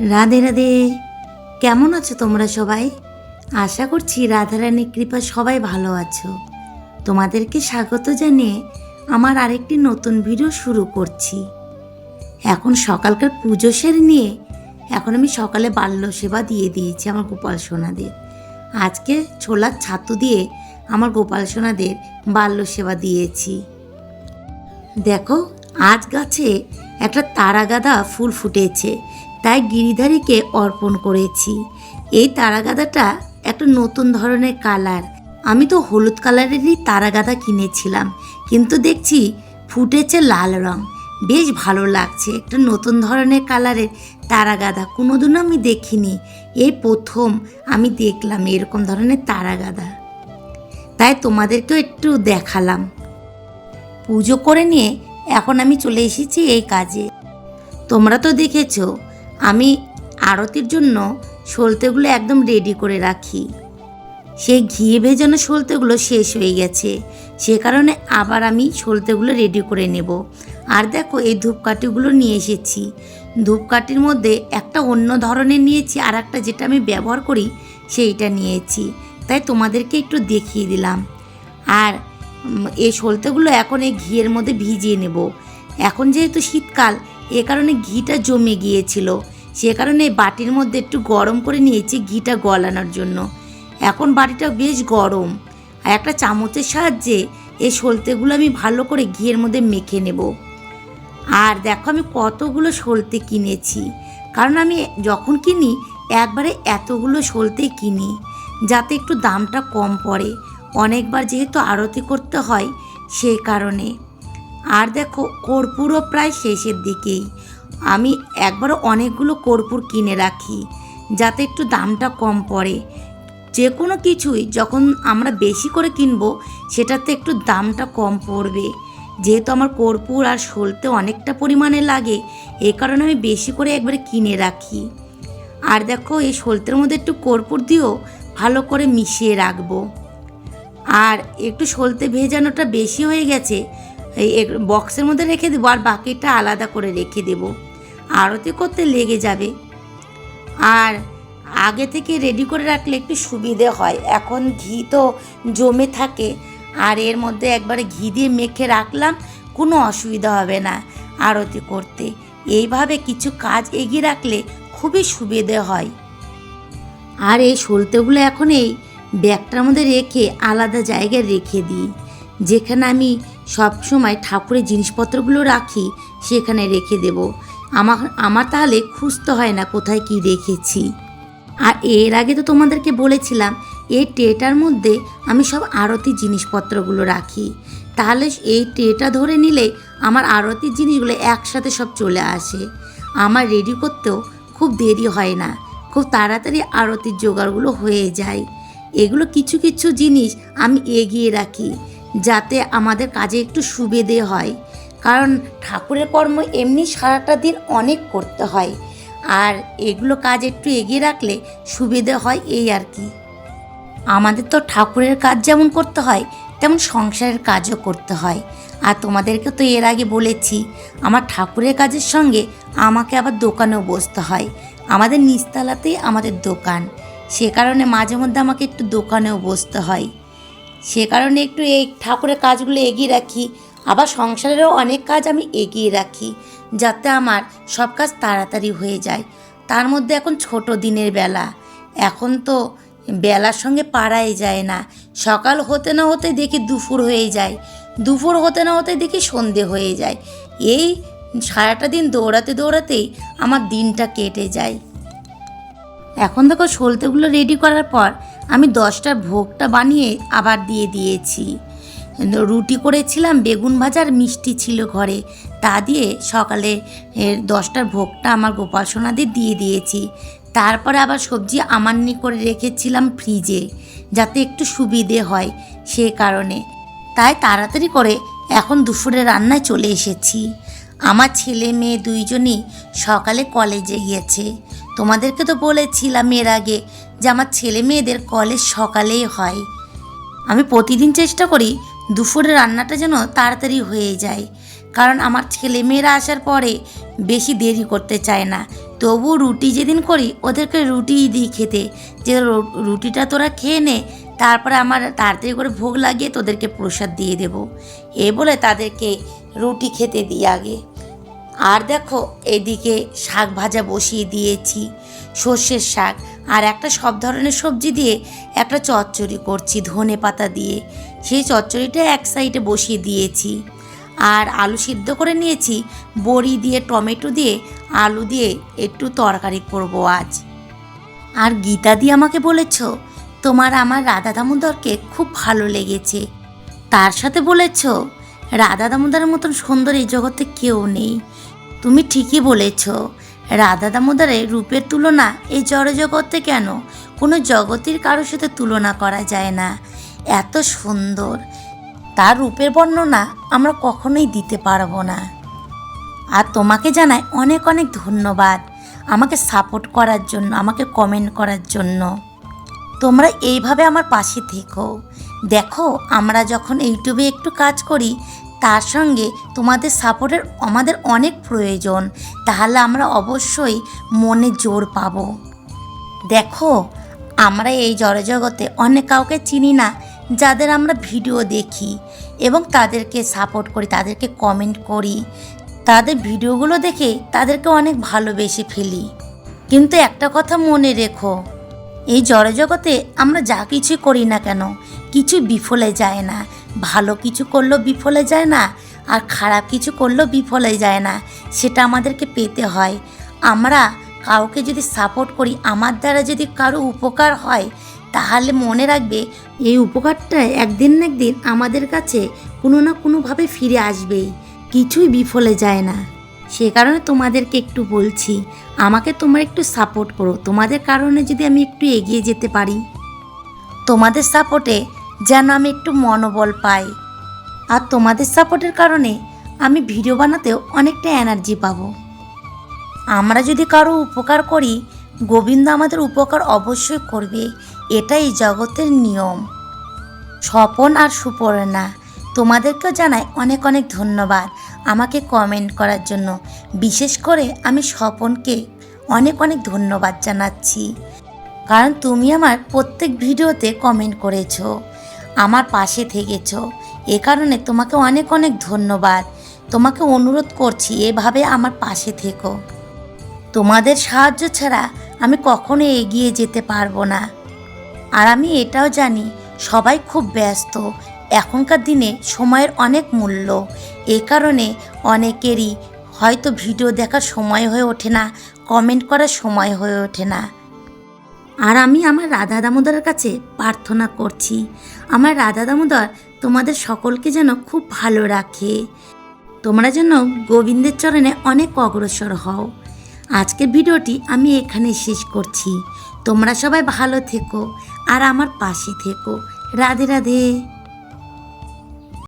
রাধে রাধে। কেমন আছো তোমরা সবাই? আশা করছি রাধারানীর কৃপা সবাই ভালো আছো। তোমাদেরকে স্বাগত জানিয়ে আমার আরেকটি নতুন ভিডিও শুরু করছি। এখন সকালকার পুজো সেরে নিয়ে এখন আমি সকালে বাল্য সেবা দিয়ে দিয়েছি আমার গোপাল সোনাদের। আজকে ছোলার ছাতু দিয়ে আমার গোপাল সোনাদের বাল্য সেবা দিয়েছি। দেখো, আজ গাছে একটা তারাগাদা ফুল ফুটেছে। তাই গিরিধারীকে অর্পণ করেছি। এই তারাগাদাটা একটা নতুন ধরনের কালার। আমি তো হলুদ কালারেরই তারাগাদা কিনেছিলাম, কিন্তু দেখছি ফুটেছে লাল রং। বেশ ভালো লাগছে একটা নতুন ধরনের কালারের তারাগাদা। কোনোদিনও আমি দেখিনি, এই প্রথম আমি দেখলাম এরকম ধরনের তারাগাদা। তাই তোমাদেরকেও একটু দেখালাম। পুজো করে নিয়ে এখন আমি চলে এসেছি এই কাজে। তোমরা তো দেখেছ আমি আরতির জন্য সলতেগুলো একদম রেডি করে রাখি। সেই ঘিয়ে ভেজানো সলতেগুলো শেষ হয়ে গেছে। সে কারণে আবার আমি সলতেগুলো রেডি করে নেব। আর দেখো, এই ধূপকাঠিগুলো নিয়ে এসেছি। ধূপকাঠির মধ্যে একটা অন্য ধরনের নিয়েছি আর একটা যেটা আমি ব্যবহার করি, সেইটা নিয়েছি। তাই তোমাদেরকে একটু দেখিয়ে দিলাম। আর এই সলতেগুলো এখন এই ঘিয়ের মধ্যে ভিজিয়ে নেব। এখন যেহেতু শীতকাল এ কারণে ঘিটা জমে গিয়েছিল। সে কারণে বাটির মধ্যে একটু গরম করে নিয়েছি ঘিটা গলানোর জন্য। এখন বাটিটা বেশ গরম। আর একটা চামচের সাহায্যে এই সলতেগুলো আমি ভালো করে ঘিয়ের মধ্যে মেখে নেব। আর দেখো আমি কতগুলো সলতে কিনেছি। কারণ আমি যখন কিনি, একবারে এতগুলো সলতে কিনি, যাতে একটু দামটা কম পড়ে। অনেকবার যেহেতু আরতি করতে হয় সেই কারণে। আর দেখো, কর্পূরও প্রায় শেষের দিকেই। আমি একবারও অনেকগুলো কর্পূর কিনে রাখি, যাতে একটু দামটা কম পড়ে। যে কোনো কিছুই যখন আমরা বেশি করে কিনবো, সেটাতে একটু দামটা কম পড়বে। যেহেতু আমার কর্পূর আর সলতে অনেকটা পরিমাণে লাগে, এ কারণে আমি বেশি করে একবারে কিনে রাখি। আর দেখো, এই সলতের মধ্যে একটু কর্পূর দিয়েও ভালো করে মিশিয়ে রাখব। আর একটু সলতে ভেজানোটা বেশি হয়ে গেছে এই বক্সের মধ্যে রেখে দেবো আর বাকিটা আলাদা করে রেখে দেবো। আরতি করতে লেগে যাবে। আর আগে থেকে রেডি করে রাখলে একটু সুবিধে হয়। এখন ঘি তো জমে থাকে। আর এর মধ্যে একবারে ঘি দিয়ে মেখে রাখলাম, কোনো অসুবিধা হবে না আরতি করতে। এইভাবে কিছু কাজ এগিয়ে রাখলে খুবই সুবিধে হয়। আর এই সলতেগুলো এখন এই ব্যাগটার মধ্যে রেখে আলাদা জায়গায় রেখে দিই। যেখানে আমি সব সময় ঠাকুরের জিনিসপত্রগুলো রাখি, সেখানে রেখে দেব। আমার আমার তাহলে খুঁজতে হয় না কোথায় কি রেখেছি। আর এর আগে তো তোমাদেরকে বলেছিলাম, এই ট্রেটার মধ্যে আমি সব আরতি জিনিসপত্রগুলো রাখি। তাহলে এই ট্রেটা ধরে নিলে আমার আরতির জিনিসগুলো একসাথে সব চলে আসে। আমার রেডি করতেও খুব দেরি হয় না, খুব তাড়াতাড়ি আরতির জোগাড়গুলো হয়ে যায়। এগুলো কিছু কিছু জিনিস আমি এগিয়ে রাখি। যাতে আমাদের কাজে একটু সুবিধে হয়। কারণ ঠাকুরের কর্ম এমনি সারাটা দিন অনেক করতে হয়। আর এগুলো কাজ একটু এগিয়ে রাখলে সুবিধে হয় এই আর কি। আমাদের তো ঠাকুরের কাজ যেমন করতে হয়, তেমন সংসারের কাজও করতে হয়। আর তোমাদেরকে তো এর আগে বলেছি, আমার ঠাকুরের কাজের সঙ্গে আমাকে আবার দোকানেও বসতে হয়। আমাদের নিচতলাতেই আমাদের দোকান। সে কারণে মাঝে মধ্যে আমাকে একটু দোকানেও বসতে হয়। সে কারণে একটু এই ঠাকুরের কাজগুলো এগিয়ে রাখি। আবার সংসারেরও অনেক কাজ আমি এগিয়ে রাখি, যাতে আমার সব কাজ তাড়াতাড়ি হয়ে যায়। তার মধ্যে এখন ছোট দিনের বেলা। এখন তো বেলার সঙ্গে পাড়াই যায় না। সকাল হতে না হতে দেখি দুপুর হয়ে যায়। দুপুর হতে না হতে দেখি সন্ধে হয়ে যায়। এই সারাটা দিন দৌড়াতে দৌড়াতেই আমার দিনটা কেটে যায়। এখন দেখো সলতেগুলো রেডি করার পর আমি দশটার ভোগটা বানিয়ে আবার দিয়ে দিয়েছি। রুটি করেছিলাম, বেগুন ভাজার মিষ্টি ছিল ঘরে, তা দিয়ে সকালে দশটার ভোগটা আমার গোপাল সোনাদের দিয়ে দিয়েছি। তারপরে আবার সবজি আমান্নি করে রেখেছিলাম ফ্রিজে, যাতে একটু সুবিধে হয় সে কারণে। তাই তাড়াতাড়ি করে এখন দুপুরে রান্নায় চলে এসেছি। আমার ছেলে মেয়ে দুইজনই সকালে কলেজে গিয়েছে। তোমাদেরকে তো বলেছিলাম এর আগে যে আমার ছেলে মেয়েদের কলেজ সকালেই হয়। আমি প্রতিদিন চেষ্টা করি দুপুরে রান্নাটা যেন তাড়াতাড়ি হয়ে যায়। কারণ আমার ছেলে মেয়েরা আসার পরে বেশি দেরি করতে চায় না। তবু রুটি যেদিন করি ওদেরকে রুটিই দিই খেতে। যে রুটিটা তোরা খেয়ে নে, তারপরে আমার তাড়াতাড়ি করে ভোগ লাগিয়ে তোদেরকে প্রসাদ দিয়ে দেব। এ বলে তাদেরকে রুটি খেতে দিই আগে। আর দেখো, এদিকে শাক ভাজা বসিয়ে দিয়েছি, সর্ষের শাক আর একটা সব ধরনের সবজি দিয়ে একটা চচ্চড়ি করছি ধনে পাতা দিয়ে। সেই চচ্চড়িটা এক সাইডে বসিয়ে দিয়েছি আর আলু সিদ্ধ করে নিয়েছি, বড়ি দিয়ে, টমেটো দিয়ে, আলু দিয়ে একটু তরকারি করব আজ। আর গীতা দিয়ে আমাকে বলেছ, তোমার আমার রাধা দামোদরকে খুব ভালো লেগেছে। তার সাথে বলেছ, রাধা দামোদরের মতন সুন্দর এই জগতে কেউ নেই। তুমি ঠিকই বলেছ। রাধা দামোদরের রূপের তুলনা এই জড়জগতে কেন? কোনো জগতের কারোর সাথে তুলনা করা যায় না। এত সুন্দর। তার রূপের বর্ণনা আমরা কখনোই দিতে পারব না। আর তোমাকে জানাই অনেক অনেক ধন্যবাদ আমাকে সাপোর্ট করার জন্য, আমাকে কমেন্ট করার জন্য। তোমরা এইভাবে আমার পাশে থেকো। দেখো, আমরা যখন ইউটিউবে একটু কাজ করি তার সঙ্গে তোমাদের সাপোর্টের আমাদের অনেক প্রয়োজন। তাহলে আমরা অবশ্যই মনে জোর পাবো। দেখো, আমরা এই জড়জগতে অনেক কাউকে চিনি না, যাদের আমরা ভিডিও দেখি এবং তাদেরকে সাপোর্ট করি, তাদেরকে কমেন্ট করি। তাদের ভিডিওগুলো দেখে তাদেরকে অনেক ভালোবেসে ফেলি। কিন্তু একটা কথা মনে রেখো এই জড়জগতে আমরা যা কিছু করি না কেন, কিছু বিফলে যায় না। ভালো কিছু করলেও বিফলে যায় না, আর খারাপ কিছু করলেও বিফলে যায় না, সেটা আমাদেরকে পেতে হয়। আমরা কাউকে যদি সাপোর্ট করি, আমার দ্বারা যদি কারও উপকার হয়, তাহলে মনে রাখবে এই উপকারটা একদিন না একদিন আমাদের কাছে কোনো না কোনোভাবে ফিরে আসবেই, কিছুই বিফলে যায় না। সে কারণে তোমাদেরকে একটু বলছি, আমাকে তোমরা একটু সাপোর্ট করো। তোমাদের কারণে যদি আমি একটু এগিয়ে যেতে পারি। তোমাদের সাপোর্টে যেন আমি একটু মনোবল পাই। আর তোমাদের সাপোর্টের কারণে আমি ভিডিও বানাতেও অনেকটা এনার্জি পাবো। আমরা যদি কারও উপকার করি, গোবিন্দ আমাদের উপকার অবশ্যই করবে। এটাই জগতের নিয়ম। স্বপন আর সুপর্ণা। তোমাদেরকেও জানাই অনেক অনেক ধন্যবাদ আমাকে কমেন্ট করার জন্য। বিশেষ করে আমি স্বপনকে অনেক অনেক ধন্যবাদ জানাচ্ছি। কারণ তুমি আমার প্রত্যেক ভিডিওতে কমেন্ট করেছ, আমার পাশে থেকেছো। এ কারণে তোমাকে অনেক অনেক ধন্যবাদ। তোমাকে অনুরোধ করছি এভাবে আমার পাশে থেকো। তোমাদের সাহায্য ছাড়া আমি কখনো এগিয়ে যেতে পারব না। আর আমি এটাও জানি সবাই খুব ব্যস্ত এখনকার দিনে সময়ের অনেক মূল্য। এ কারণে অনেকেরই হয়তো ভিডিও দেখার সময় হয়ে ওঠে না, কমেন্ট করার সময় হয়ে ওঠে না। আর আমি আমার রাধা দামোদরের কাছে প্রার্থনা করছি, আমার রাধা দামোদর তোমাদের সকলকে যেন খুব ভালো রাখে। তোমরা যেন গোবিন্দের চরণে অনেক অগ্রসর হও। আজকের ভিডিওটি আমি এখানে শেষ করছি। তোমরা সবাই ভালো থেকো আর আমার পাশে থেকো। রাধে রাধে।